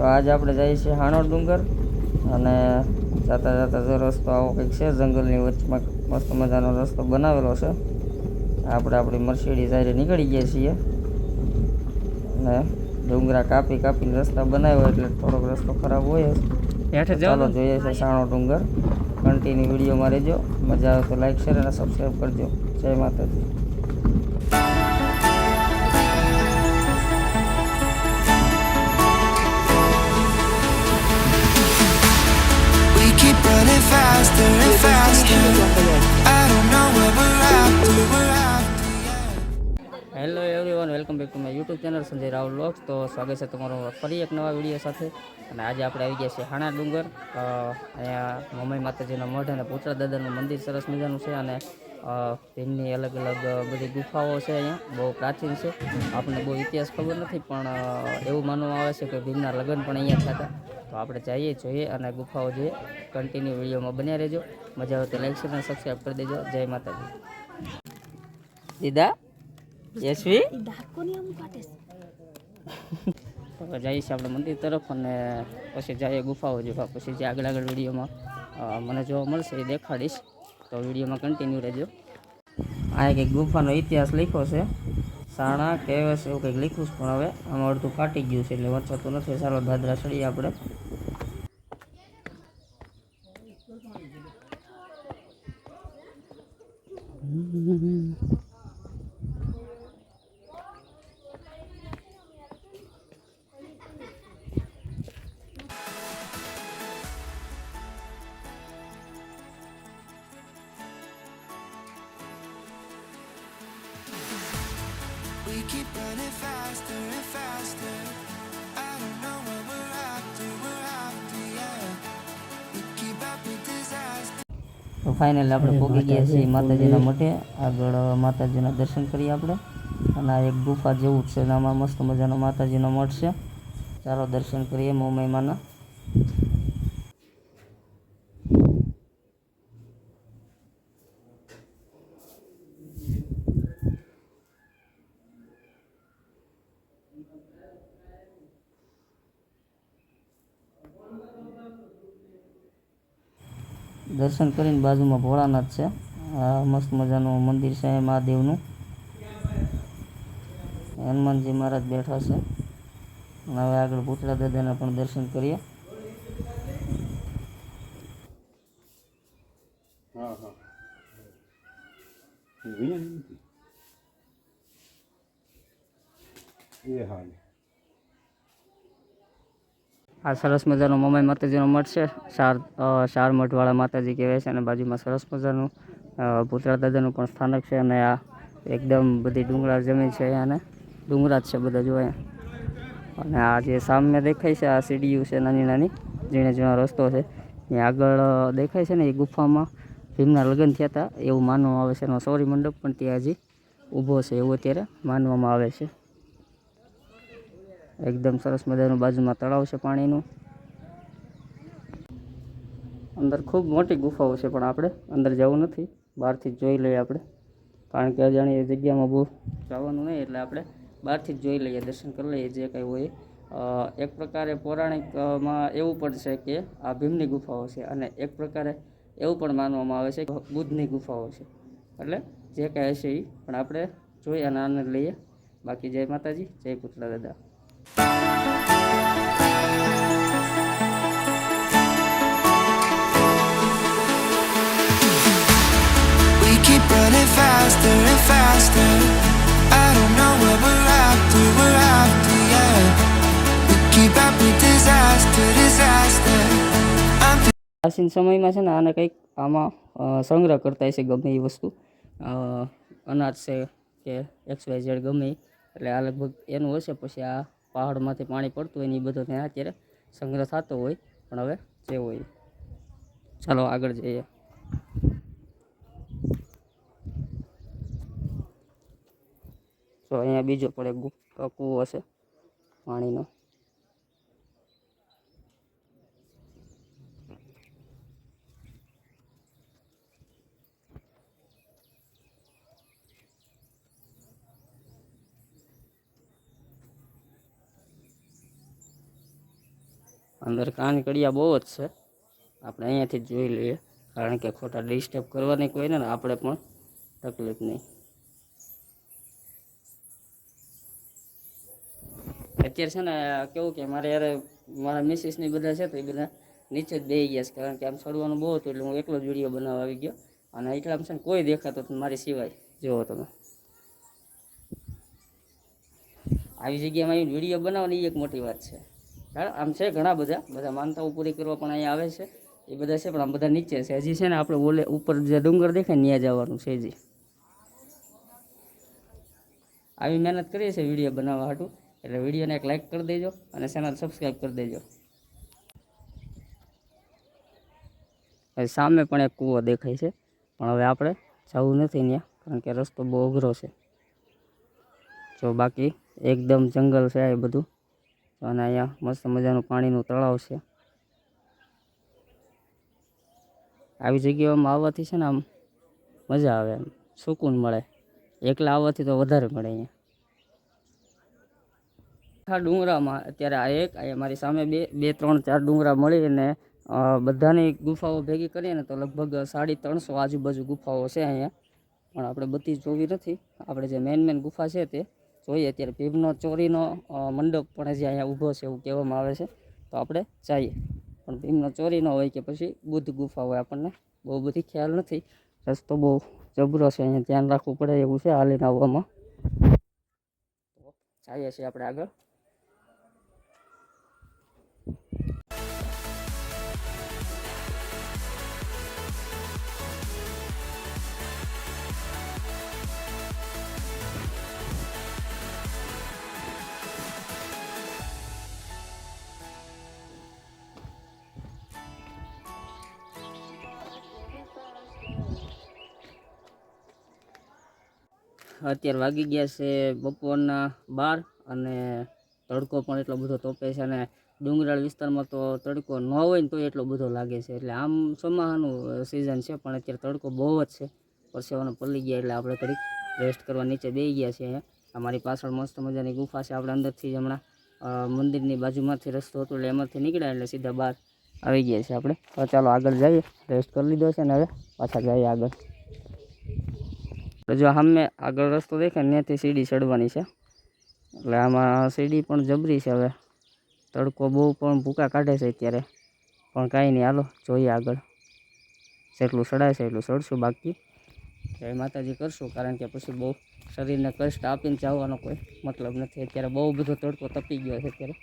તો આજે આપણે જઈએ છીએ હાણોડ ડુંગર અને જાતા જતા જો રસ્તો આવો કંઈક છે જંગલની વચમાં મસ્ત મજાનો રસ્તો બનાવેલો છે. આપણે આપણી મર્સિડી આજે નીકળી ગયા છીએ. અને ડુંગરા કાપી કાપીને રસ્તા બનાવ્યો એટલે થોડોક રસ્તો ખરાબ હોય જ ચાલો જોઈએ છે સાણો ડુંગર. કન્ટિન્યુ વિડીયોમાં રહેજો. મજા આવે તો લાઈક શેર અને સબસ્ક્રાઈબ કરજો. જય માતાજી. Keep running faster and faster. I don't know where we're after, we're after. Hello everyone welcome back to my YouTube channel Sanjay Rahul vlogs તો સ્વાગત છે તમારું ફરી એક નવા વીડિયો સાથે અને આજે આપણે આવી ગયા છીએ હાણા ડુંગર અહીંયા મમ્મી માતાજીનો મઠ અને પૂતળા દાદાનું મંદિર સરસ મજાનું છે અને ભીમની અલગ અલગ બધી ગુફાઓ છે અહીંયા, બહુ પ્રાચીન છે. આપણને બહુ ઇતિહાસ ખબર નથી, પણ એવું માનવામાં આવે છે કે ભીમના લગ્ન પણ અહીંયા થતા. તો આપણે જઈએ, જોઈએ અને ગુફાઓ જોઈએ. કન્ટિન્યુ વિડીયોમાં બન્યા રહેજો. મજા આવે તો લાઈક શેર અને સબસ્ક્રાઈબ કરી દેજો. જય માતાજી. દીદા? યશવી? જઈએ છીએ આપણે મંદિર તરફ અને પછી જઈએ ગુફાઓ જોવા. પછી જે આગળ આગળ વિડીયોમાં મને જોવા મળશે એ દેખાડીશ. તો વિડીયોમાં કન્ટિન્યુ રહેજો. આ કંઈક ગુફાનો ઇતિહાસ લખ્યો છે. સાણા કેવસ એવું કંઈક લખ્યું પણ હવે આમાં અડધું ફાટી ગયું છે એટલે વંચાતું નથી. સારો દાદરા ચડીએ આપણે. Running faster and faster. I don't know what we're after, we're after, yeah. We keep up with disaster. તો ફાઇનલ આપણે પહોંચી ગયા છીએ માતાજીના મઠે આગળ માતાજીના દર્શન કરીએ આપણે અને આ એક ગુફા જેવું છે એનામાં મસ્ત મજાનો માતાજીનો મઠ છે ચાલો દર્શન કરીએ મોમઈમાના દર્શન કરીને બાજુમાં ભોળાનાથ છે. આ મસ્ત મજાનું મંદિર છે મહાદેવનું. હનુમાનજી મહારાજ બેઠા છે. હવે આગળ પૂતળા દાદાના પણ દર્શન કરીએ હા હા વિનય નથી એ હાલ આ સરસ મજાનો મમાઈ માતાજીનો મઠ છે. શાર ચાર મઠવાળા માતાજી કહેવાય છે અને બાજુમાં સરસ મજાનું ભૂતળા દાદાનું પણ સ્થાનક છે અને આ એકદમ બધી ડુંગળા જમીન છે અને ડુંગરા જ છે બધા જો અહીંયા. અને આ જે સામે દેખાય છે, આ સીડીયું છે નાની નાની, ઝીણા ઝીણા રસ્તો છે. ત્યાં આગળ દેખાય છે ને એ ગુફામાં ભીમના લગ્ન થયા હતા. એવું માનવામાં આવે છે. એનો સૌરી મંડપ પણ ત્યાં હજી ઊભો છે. એવું અત્યારે માનવામાં આવે છે. એકદમ સરસ મજાનું બાજુમાં તળાવ છે પાણીનું. અંદર ખૂબ મોટી ગુફાઓ છે પણ આપણે અંદર જવું નથી. બહારથી જોઈ લઈએ આપણે. કારણ કે અજાણી જગ્યામાં બહુ જવાનું નહીં એટલે આપણે બહારથી જ જોઈ લઈએ, દર્શન કરી લઈએ જે કંઈ હોય. એક પ્રકારે પૌરાણિકમાં એવું પણ છે કે આ ભીમની ગુફાઓ છે અને એક પ્રકારે એવું પણ માનવામાં આવે છે કે બુદ્ધની ગુફાઓ છે. એટલે જે કાંઈ હશે એ પણ આપણે જોઈ અને આનંદ લઈએ. બાકી જય માતાજી, જય પુતલા દાદા. Faster and faster. I don't know what we're after, we're after, yeah. We keep up with disaster, disaster. પ્રાચીન સમયમાં છે ને આને કંઈક આમાં સંગ્રહ કરતા હશે ગમે એ વસ્તુ અનાજ છે કે એક્સ વાય ઝેડ ગમે એટલે આ લગભગ એનું હશે પછી આ પહાડમાંથી પાણી પડતું હોય ને એ બધો ત્યાં અત્યારે સંગ્રહ થતો હોય, પણ હવે જે હોય. ચાલો આગળ જઈએ તો અહીંયા બીજો પણ એક કૂવો હશે પાણીનો અંદર કાન કડિયા બહુ જ છે. આપણે અહીંયાથી જોઈ લઈએ. કારણ કે ખોટા ડિસ્ટર્બ કરવાની કોઈને આપણે પણ તકલીફ નહીં. અત્યારે છે ને, કેવું કે મારે યાર, મારા મિસિસની બધા છે તો એ બધા નીચે જ બેસી ગયા છે. કારણ કે આમ ચડવાનું બહુ હતું એટલે હું એકલો જ વીડિયો બનાવવા આવી ગયો. અને એટલામાં છે ને કોઈ દેખાતો મારી સિવાય. જુઓ તમે. આવી જગ્યામાં વીડિયો બનાવવાની એક મોટી વાત છે. આમ છે ઘણા બધા બધા માનતાઓ પૂરી કરવા પણ અહીંયા આવે છે. એ બધા છે, પણ આમ બધા નીચે છે. હજી છે ને આપણે ઓલે ઉપર જે ડુંગર દેખાય ત્યાં જવાનું છે હજી. આવી મહેનત કરીએ છીએ વીડિયો બનાવવા હાટું. એટલે વિડીયોને એક લાઇક કરી દેજો અને ચેનલ સબસ્ક્રાઈબ કરી દેજો. સામે પણ એક કૂવો દેખાય છે, પણ હવે આપણે જવું નથી ત્યાં, કારણ કે રસ્તો બહુ અઘરો છે. જો બાકી એકદમ જંગલ છે એ બધું. અને અહીંયા મસ્ત મજાનું પાણીનું તળાવ છે. આવી જગ્યાઓમાં આવવાથી છે ને આમ મજા આવે એમ. સુકૂન મળે. એકલા આવવાથી તો વધારે મળે અહીંયા. આખા ડુંગરામાં અત્યારે આ એક અહીંયા મારી સામે બે બે, ત્રણ, ચાર ડુંગરા મળી અને બધાની ગુફાઓ ભેગી કરીએ તો લગભગ સાડી ત્રણસો આજુબાજુ ગુફાઓ છે અહીંયા. પણ આપણે બધી જોવી નથી. આપણે જે મેન મેન ગુફા છે તે જોઈએ. અત્યારે ભીમનો ચોરીનો મંડપ પણ હજી અહીંયા ઊભો છે એવું કહેવામાં આવે છે. તો આપણે જઈએ પણ ભીમનો ચોરી ન હોય કે પછી બુદ્ધ ગુફા હોય, આપણને બહુ બધી ખ્યાલ નથી. રસ્તો બહુ જબરો છે, અહીંયા ધ્યાન રાખવું પડે એવું છે હાલીને આવવામાં. જઈએ છીએ આપણે આગળ. અત્યારે વાગી ગયા છે બપોરના બાર અને તડકો પણ એટલો બધો તોપે છે અને ડુંગરાળ વિસ્તારમાં તો તડકો ન હોય ને તો એટલો બધો લાગે છે. એટલે આમ ચોમાહાનું સિઝન છે, પણ અત્યારે તડકો બહુ જ છે. પરસેવાનો પલ્લી ગયા, એટલે આપણે ઘડીક રેસ્ટ કરવા નીચે બેસી ગયા છીએ અમારી પાછળ મસ્ત મજાની ગુફા છે, આપણે અંદરથી જ હમણાં મંદિરની બાજુમાંથી રસ્તો હતો, એટલે એમાંથી નીકળ્યા એટલે સીધા બહાર આવી ગયા છે આપણે. ચાલો આગળ જઈએ રેસ્ટ કરી લીધો છે ને હવે પાછા જઈએ આગળ. તો જો સામે આગળ રસ્તો દેખાય ને ત્યાંથી સીડી ચડવાની છે. એટલે આમાં સીડી પણ જબરી છે હવે. તડકો બહુ પણ ભૂકા કાઢે છે અત્યારે. પણ કાંઈ નહીં, હાલો, જોઈએ આગળ. જેટલું ચડાય છે એટલું ચડશું બાકી. જય માતાજી કરશું, કારણ કે પછી બહુ શરીરને કષ્ટ આપીને જવાનો કોઈ મતલબ નથી. અત્યારે બહુ બધો તડકો તપી ગયો છે અત્યારે.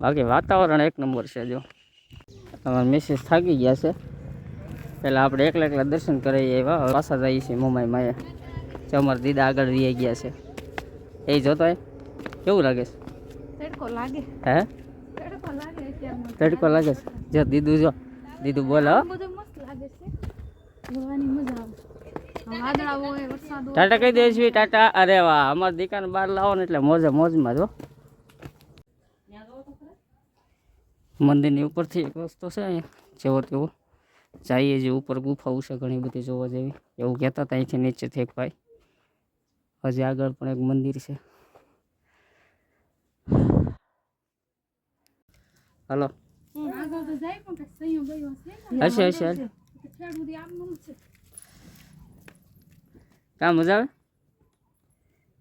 બાકી વાતાવરણ એક નંબર છે જો. તમારા મેસેજ થાકી ગયા છે. પહેલાં આપણે એકલા એકલા દર્શન કરાવીએ એવા. પાછા જઈએ છીએ મુંબઈ માએ. જે અમારા દીદા આગળ રહી ગયા છે. એ જોતો એ કેવું લાગે છે? તડકો લાગે. હે? તડકો લાગે તડકો લાગે છે? જો દીદું જો. દીદું બોલો હો. બધું મસ્ત લાગે છે. જોવાની મજા આવે. આ વાદળા હોય વરસાદ હોય. ટાટા કહી દે છીએ ટાટા. અરે વાહ અમારી દીકાને બહાર લાવો ને એટલે મોજે મોજમાં જો. મંદિરની ઉપરથી એક રસ્તો છે અહીંયા. જેવો તેવો. જઈએ જે ઉપર ગુફાઓ છે ઘણી બધી જોવા જેવી. એવું કહેતા હતા અહીંથી નીચેથી એક ભાઈ. હજી આગળ પણ એક મંદિર છે. હલો. હશે હશે કાં મજા આવે?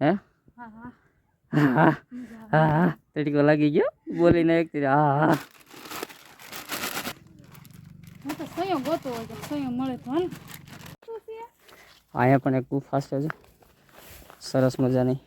હે? હા હા. હા તડકો લાગી ગયો. બોલીને એક હા હા હું તો સંયો ગોતો હોય મળે તો હાલ. અહીંયા પણ એક ગુફા છે. સરસ મજાની.